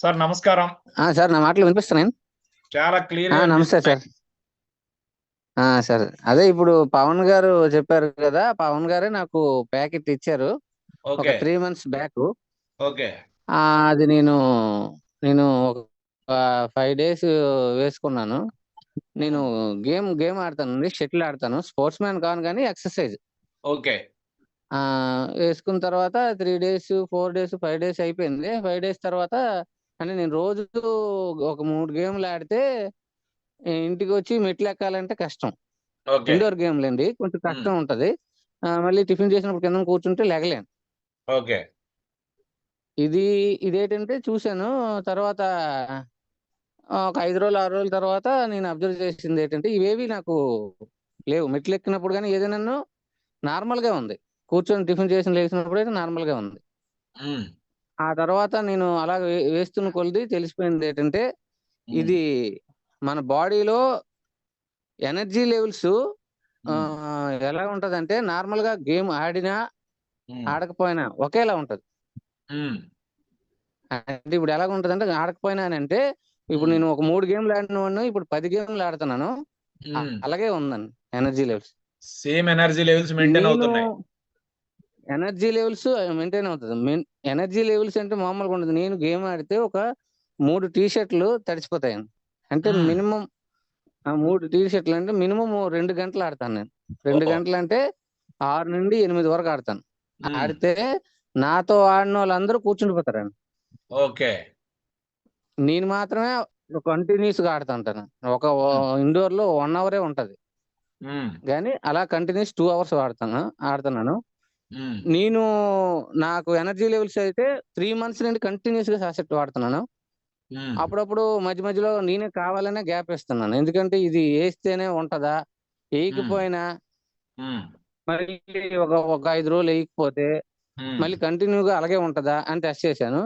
Sir నమస్కారం. Sir నా మాటలు వినిపిస్తున్నాయి? చాలా క్లియర్ నమస్తే సార్. ఆ, సార్ అదే ఇప్పుడు పవన్ గారు చెప్పారు కదా పవన్ గారే నాకు ప్యాకెట్ ఇచ్చారు. ఒక త్రీ మంత్స్ బ్యాక్. ఓకే. అది నేను నేను ఒక ఫైవ్ డేస్ వేసుకున్నాను. నేను గేమ్ గేమ్ ఆడతానండి షటిల్ ఆడతాను. స్పోర్ట్స్ మ్యాన్ కాను కానీ ఎక్సర్సైజ్. ఓకే. వేసుకున్న తర్వాత three days four days five days అయిపోయింది. ఫైవ్ డేస్ తర్వాత అంటే నేను రోజు ఒక మూడు గేమ్లు ఆడితే ఇంటికి వచ్చి మెట్లు ఎక్కాలంటే కష్టం ఇండోర్ గేమ్లు అండి కొంచెం కష్టం ఉంటది. మళ్ళీ టిఫిన్ చేసినప్పుడు కింద కూర్చుంటే లెగలేను. ఓకే. ఇది ఇదేంటంటే చూశాను తర్వాత ఒక ఐదు రోజులు ఆరు రోజుల తర్వాత నేను అబ్జర్వ్ చేసింది ఏంటంటే ఇవేవి నాకు లేవు. మెట్లు ఎక్కినప్పుడు కానీ ఏదైనా నార్మల్గా ఉంది. కూర్చొని టిఫిన్ చేసిన లేచినప్పుడు అయితే నార్మల్గా ఉంది ఆ తర్వాత నేను అలా వేస్తున్న కొలది తెలిసిపోయింది ఏంటంటే ఇది మన బాడీలో ఎనర్జీ లెవెల్స్ ఎలా ఉంటదంటే నార్మల్గా గేమ్ ఆడినా ఆడకపోయినా ఒకేలా ఉంటది. అంటే ఇప్పుడు ఎలా ఉంటదంటే ఆడకపోయినా అని అంటే ఇప్పుడు నేను ఒక మూడు గేమ్లు ఆడిన వాడిని ఇప్పుడు పది గేమ్లు ఆడుతున్నాను. అలాగే ఉందండి energy levels. Same energy levels maintain నేను అవుతున్నాయి. ఎనర్జీ లెవెల్స్ మెయింటైన్ అవుతుంది. ఎనర్జీ లెవెల్స్ అంటే మామూలుగా ఉండదు. నేను గేమ్ ఆడితే ఒక మూడు టీ షర్ట్లు తడిచిపోతాయండి అంటే. మినిమం మూడు టీ షర్ట్లు అంటే మినిమం రెండు గంటలు ఆడతాను నేను. రెండు. గంటలు అంటే ఆరు నుండి ఎనిమిది వరకు ఆడతాను. ఆడితే నాతో ఆడిన వాళ్ళందరూ కూర్చుండిపోతారండి ఓకే. నేను మాత్రమే కంటిన్యూస్గా ఆడుతుంటాను ఒక ఇండోర్లో వన్ అవరే ఉంటది. కానీ అలా కంటిన్యూస్ టూ అవర్స్ ఆడుతాను ఆడుతున్నాను. నేను నాకు ఎనర్జీ లెవెల్స్ అయితే త్రీ మంత్స్ నుండి కంటిన్యూస్గా సాసెట్ వాడుతున్నాను. అప్పుడప్పుడు మధ్య మధ్యలో నేనే కావాలనే గ్యాప్ ఇస్తున్నాను ఎందుకంటే ఇది వేస్తేనే ఉంటదా? వేయకపోయినా మళ్ళీ ఒక ఒక ఐదు రోజులు వేయకపోతే మళ్ళీ కంటిన్యూగా అలాగే ఉంటదా అని టెస్ట్ చేశాను.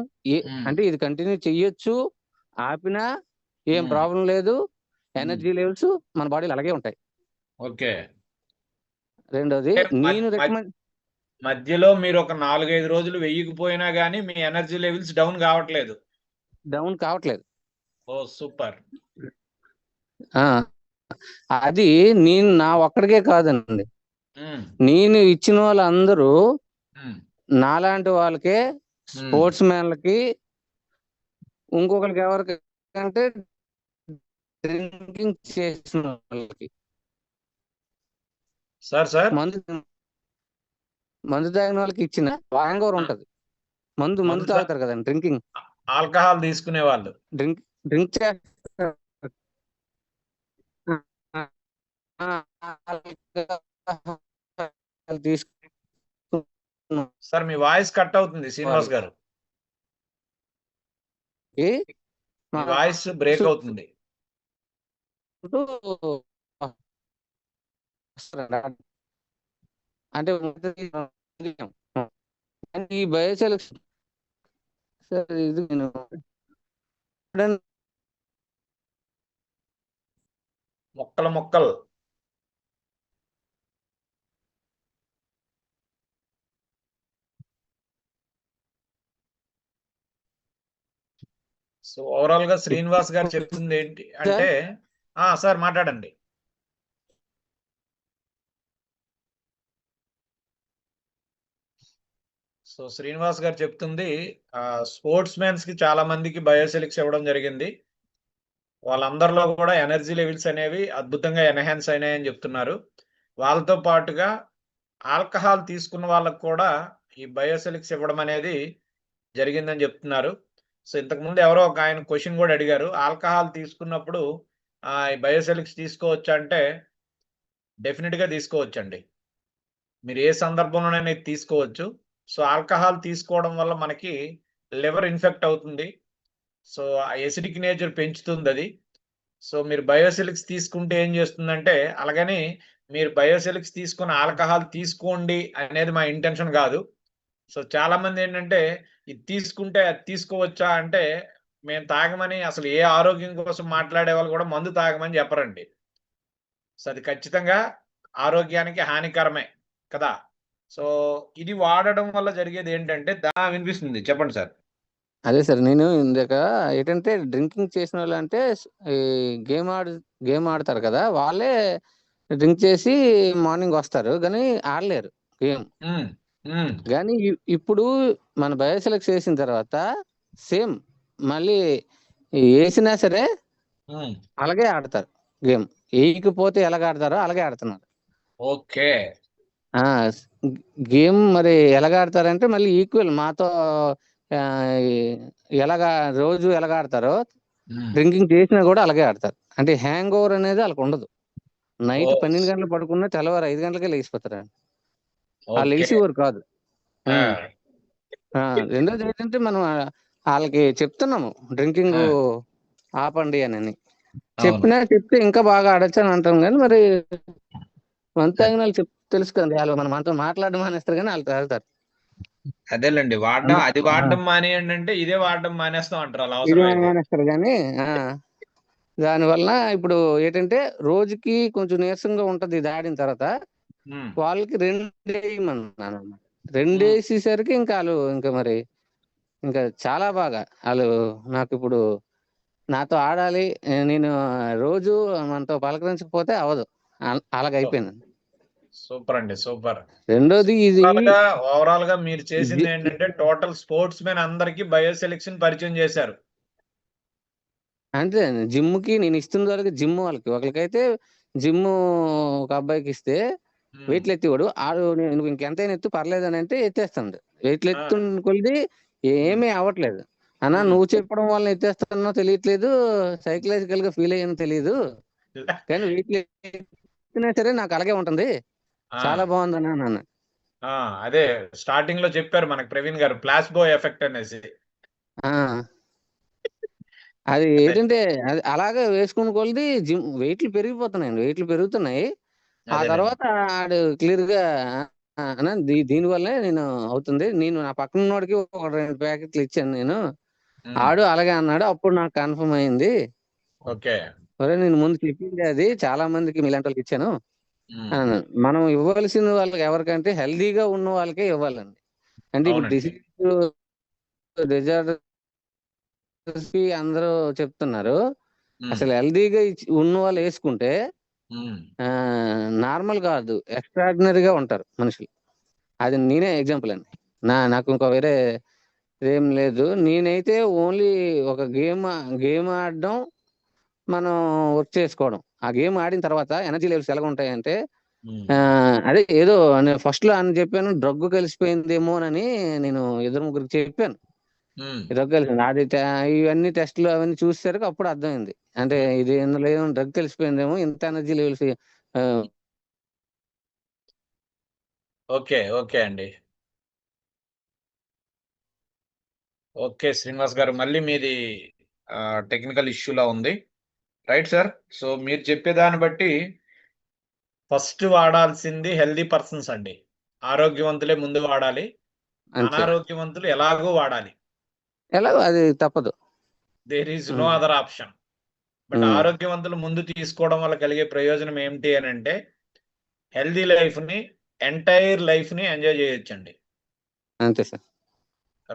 అంటే ఇది కంటిన్యూ చెయ్యొచ్చు ఆపినా ఏం. ప్రాబ్లం లేదు. ఎనర్జీ లెవెల్స్ మన బాడీలో అలాగే ఉంటాయి. ఓకే. రెండోది నేను రికమెండ్ మధ్యలో మీరు ఒక నాలుగైదు రోజులు వెయ్యకపోయినా గానీ మీ ఎనర్జీ లెవెల్స్ డౌన్ కావట్లేదు. డౌన్ కావట్లేదు. ఓ సూపర్. ఆ అది నేను నా ఒక్కడికే కాదండి. నేను ఇచ్చిన వాళ్ళందరూ నాలాంటి వాళ్ళకే స్పోర్ట్స్ మ్యాన్లకి ఇంకొకరికి ఎవరికి అంటే డ్రింకింగ్ చేసిన వాళ్ళకి. Sir sir. మందు మందు తాగిన వాళ్ళకి ఇచ్చిన హ్యాంగ్ ఓవర్ ఉంటది. మందు మందు తాగుతారు కదండి డ్రింకింగ్. ఆల్కహాల్ తీసుకునే వాళ్ళు. డ్రింక్ డ్రింక్ సార్ మీ వాయిస్ కట్ అవుతుంది శ్రీనివాస్ గారు. వాయిస్ బ్రేక్ అవుతుంది. అంటే ఈ బయోసెలక్షన్ సార్ ఇది నేను మొక్కలు మొక్కలు. సో ఓవరాల్గా శ్రీనివాస్ గారు చెప్తుంది ఏంటి అంటే ఆ సార్ మాట్లాడండి. సో శ్రీనివాస్ గారు చెప్తుంది స్పోర్ట్స్ మెన్స్కి చాలా మందికి బయోసెలిక్స్ ఇవ్వడం జరిగింది. వాళ్ళందరిలో కూడా ఎనర్జీ లెవెల్స్ అనేవి అద్భుతంగా ఎన్హాన్స్ అయినాయని చెప్తున్నారు. వాళ్ళతో పాటుగా ఆల్కహాల్ తీసుకున్న వాళ్ళకు కూడా ఈ బయోసెలిక్స్ ఇవ్వడం అనేది జరిగిందని చెప్తున్నారు. సో ఇంతకుముందు ఎవరో ఒక ఆయన క్వశ్చన్ కూడా అడిగారు ఆల్కహాల్ తీసుకున్నప్పుడు ఆ, ఈ బయోసెలిక్స్ తీసుకోవచ్చా అంటే డెఫినెట్గా తీసుకోవచ్చండి. మీరు ఏ సందర్భంలోనైనా తీసుకోవచ్చు. సో ఆల్కహాల్ తీసుకోవడం వల్ల మనకి లివర్ ఇన్ఫెక్ట్ అవుతుంది. సో ఆ ఎసిడిక్ నేచర్ పెంచుతుంది అది. సో మీరు బయోసిలిక్స్ తీసుకుంటే ఏం చేస్తుందంటే అలాగని మీరు బయోసిలిక్స్ తీసుకుని ఆల్కహాల్ తీసుకోండి అనేది మా ఇంటెన్షన్ కాదు. సో చాలా మంది ఏంటంటే ఇది తీసుకుంటే అది తీసుకోవచ్చా? అంటే మేము తాగమని అసలు ఏ ఆరోగ్యం కోసం మాట్లాడే వాళ్ళు కూడా మందు తాగమని చెప్పరండి. సో అది ఖచ్చితంగా ఆరోగ్యానికి హానికరమే కదా. సో ఇది వాడడం వల్ల జరిగేది ఏంటంటే దా వినిపిస్తుంది. చెప్పండి సార్. అదే సార్ నేను ఇందాక ఏంటంటే డ్రింకింగ్ చేసిన వాళ్ళు అంటే గేమ్ ఆడు గేమ్ ఆడతారు కదా వాళ్ళే డ్రింక్ చేసి మార్నింగ్ వస్తారు కానీ ఆడలేరు గేమ్. కానీ ఇప్పుడు మన బయోసెలెక్ట్ చేసిన తర్వాత సేమ్ మళ్ళీ వేసినా సరే. అలాగే ఆడతారు గేమ్. వేయకపోతే ఎలాగ ఆడతారో అలాగే ఆడుతున్నారు. ఓకే. గేమ్ మరి ఎలాగ ఆడతారంటే మళ్ళీ ఈక్వల్ మాతో ఎలాగా రోజు ఎలాగ ఆడతారో డ్రింకింగ్ చేసినా కూడా అలాగే ఆడతారు. అంటే హ్యాంగ్ ఓవర్ అనేది వాళ్ళకి ఉండదు. నైట్. పన్నెండు గంటలు పడుకున్నా తెల్లవారు ఐదు గంటలకే లేచిపోతారు వాళ్ళు ఓకే. లేచేవారు కాదు. రెండోది ఏంటంటే మనం వాళ్ళకి చెప్తున్నాము డ్రింకింగ్. ఆపండి అని. చెప్పినా చెప్తే ఇంకా బాగా ఆడొచ్చు అని అంటాం కానీ మరి మంత తాగిన వాళ్ళు తెలుసు కదండి. వాళ్ళు మన మనతో మాట్లాడడం మానేస్తారు కానీ వాళ్ళు తాగుతారు అదేలేండి. వాడడం అందు- వాడడం మానేయండి అంటే ఇదే వాడడం మానేస్తాం అంటారు. అలా ఇది అవసరం అయితే మానేస్తారు కానీ ఆ, దానివల్ల ఇప్పుడు ఏంటంటే రోజుకి కొంచెం నీరసంగా ఉంటది ఇది ఆడిన తర్వాత. వాళ్ళకి రెండు వేయమన్నాను. అన్నమాట. రెండు మ్మ్. వేసేసరికి ఇంకా వాళ్ళు ఇంకా మరి ఇంకా చాలా బాగా వాళ్ళు నాకు ఇప్పుడు నాతో ఆడాలి ఏ, నేను రోజు మనతో పలకరించకపోతే అవదు అల- అలాగ అయిపోయింది సూపర్ అండి సూపర్. రెండోది ఇది ఓవరాల్గా మీరు చేసింది ఏంటంటే టోటల్ స్పోర్ట్స్ మెన్ అందరికి బయో సెలెక్షన్ పరిచయం చేశారు. అంతే జిమ్కి నేను ఇస్తున్న వాళ్ళకి జిమ్ వాళ్ళకి. ఒకరికైతే జిమ్ ఒక అబ్బాయికి ఇస్తే ఉమ్, వెయిట్లు ఎత్తివాడు. ఆడు నేను నువ్వు ఇంకెంతైనా ఎత్తు పర్లేదు అని అంటే ఎత్తేస్తాడు. వెయిట్లు ఆ. ఎత్తు కొలిది ఏమీ అవ్వట్లేదు. అన్నా. నువ్వు చెప్పడం వల్ల ఎత్తేస్తానో తెలియట్లేదు. సైకలాజికల్గా ఫీల్ అయ్యానో తెలియదు కానీ వెయిట్లు ఎత్తినా సరే నాకు అలాగే ఉంటుంది. చాలా బాగుంది అన్న అదే స్టార్టింగ్లో చెప్పారు మనకు ప్రవీణ్ గారు ప్లాస్బో ఎఫెక్ట్ అనేసి. ఆ. అది ఏంటంటే అది అలాగే వేసుకుని కొలిది జిమ్ వెయిట్లు పెరిగిపోతున్నాయండి వెయిట్లు పెరుగుతున్నాయి. ఆ. తర్వాత ఆడు క్లియర్గా "ఆ, అన్న దీ- దీని వల్లే నేను అవుతుంది. నేను నా పక్కన ఉన్నోడికి ఒక రెండు ప్యాకెట్లు ఇచ్చాను నేను. ఆడు అలాగే అన్నాడు అప్పుడు నాకు కన్ఫర్మ్ అయింది. ఓకే. ఒరే నేను ముందు చెప్పింది అది. చాలా మందికి మీలాంటి వాళ్ళకి ఇచ్చాను. మనం ఇవ్వాల్సిన వాళ్ళకి ఎవరికంటే హెల్దీగా ఉన్న వాళ్ళకే ఇవ్వాలండి. అంటే ఇప్పుడు. డిసీజ్ డిజార్డర్స్ అందరూ చెప్తున్నారు. అసలు హెల్దీగా ఉన్న వాళ్ళు వేసుకుంటే నార్మల్ కాదు ఎక్స్ట్రాడినరీగా ఉంటారు మనుషులు. అది నేనే ఎగ్జాంపుల్ అండి. నా నాకు ఇంకో వేరే ఏం లేదు. నేనైతే ఓన్లీ ఒక గేమ్ గేమ్ ఆడడం మనం వర్క్ చేసుకోవడం. ఆ గేమ్ ఆడిన తర్వాత ఎనర్జీ లెవెల్స్ ఎలా ఉంటాయంటే అదే ఏదో ఫస్ట్లో అని చెప్పాను డ్రగ్ కలిసిపోయిందేమో అని నేను ఇద్దరు ముగ్గురికి చెప్పాను. డ్రగ్ కలిసింది అది ఇవన్నీ టెస్ట్లు అవన్నీ చూసేసరికి అప్పుడు అర్థమైంది. అంటే ఇది ఏమో డ్రగ్ కలిసిపోయిందేమో ఇంత ఎనర్జీ లెవెల్స్ ఓకే ఓకే అండి. ఓకే శ్రీనివాస్ గారు మళ్ళీ మీది టెక్నికల్ ఇష్యూలా ఉంది. రైట్ సార్ సో మీరు చెప్పే దాన్ని బట్టి ఫస్ట్ వాడాల్సింది హెల్దీ పర్సన్స్ అండి. ఆరోగ్యవంతులే ముందు వాడాలి. అనారోగ్యవంతులు ఎలాగో వాడాలి. ఎలాగో అది తప్పదు. There is no. Other option but. ఆరోగ్యవంతులు ముందు తీసుకోవడం వల్ల కలిగే ప్రయోజనం ఏమిటి అని అంటే హెల్దీ లైఫ్ని ఎంటైర్ లైఫ్ని ఎంజాయ్ చేయొచ్చండి. అంతే సార్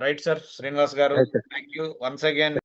రైట్ సార్ శ్రీనివాస్ గారు థ్యాంక్ యూ వన్స్ అగైన్